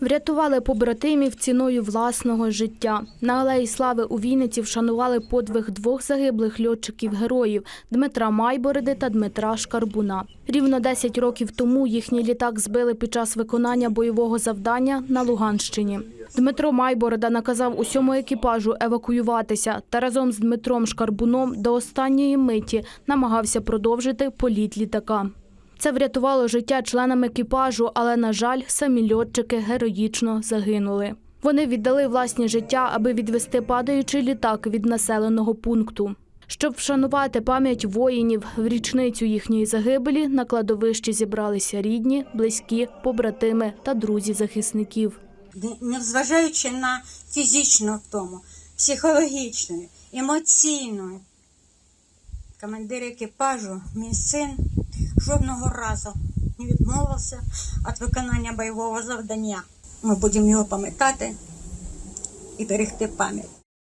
Врятували побратимів ціною власного життя. На алеї слави у Вінниці вшанували подвиг двох загиблих льотчиків-героїв Дмитра Майбороди та Дмитра Шкарбуна. Рівно 10 років тому їхній літак збили під час виконання бойового завдання на Луганщині. Дмитро Майборода наказав усьому екіпажу евакуюватися та разом з Дмитром Шкарбуном до останньої миті намагався продовжити політ літака. Це врятувало життя членам екіпажу, але, на жаль, самі льотчики героїчно загинули. Вони віддали власні життя, аби відвести падаючий літак від населеного пункту. Щоб вшанувати пам'ять воїнів в річницю їхньої загибелі, на кладовищі зібралися рідні, близькі, побратими та друзі захисників. незважаючи на фізичну втому, психологічну, емоційну. Командир екіпажу, мій син, жодного разу не відмовився від виконання бойового завдання. Ми будемо його пам'ятати і берегти пам'ять.